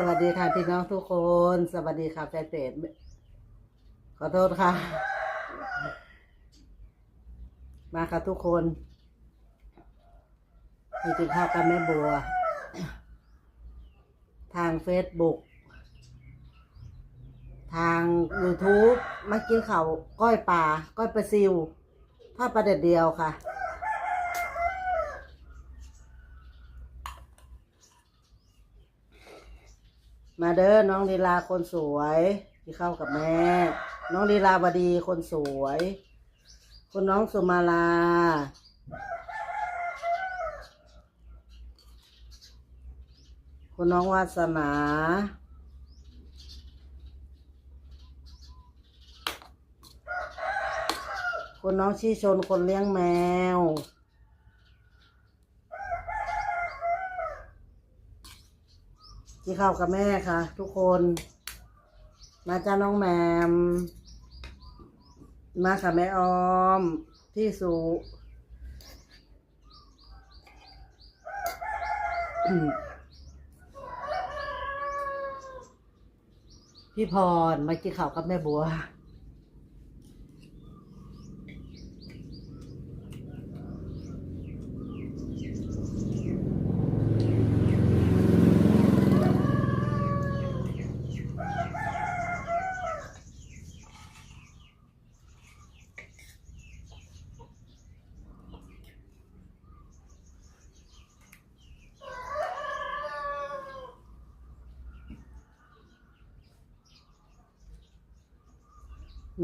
สวัสดีค่ะพี่น้องทุกคน สวัสดีค่ะแฟนเพจขอโทษค่ะ มาค่ะทุกคนมีกินข้าวกันแม่บัว ทางเฟซบุ๊กทาง YouTube มากินข้าวก้อยปลาก้อยปลาซิวทอดปลาเด็ดเดียวค่ะ มาเด้อน้องลีลาคนสวยที่เข้ากับแม่ น้องลีลาบดีคนสวย คุณน้องสุมาลา คุณน้องวาสนา คุณน้องชี้ชนคนเลี้ยงแมว ที่เข้ากับแม่ค่ะ ทุกคน มาจ้าน้องแหมม มาค่ะแม่ออมพี่สุพี่พรมากินข้าวกับแม่บัว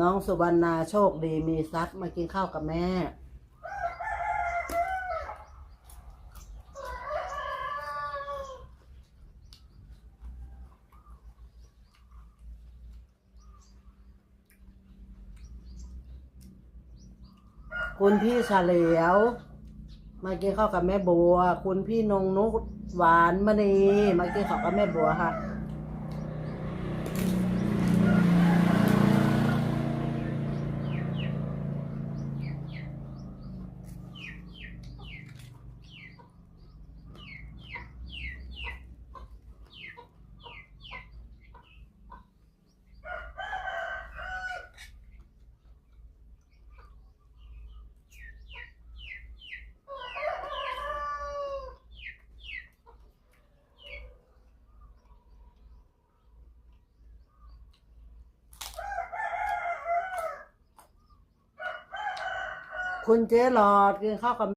น้องสุวรรณาโชคดีมีทรัพย์มากินข้าวกับแม่ คุณพี่เฉลียว มากินข้าวกับแม่บัว คุณพี่นงนุกหวานมณีมากินข้าวกับแม่บัวค่ะ คุณเจ๊หลอดกินข้าวกับ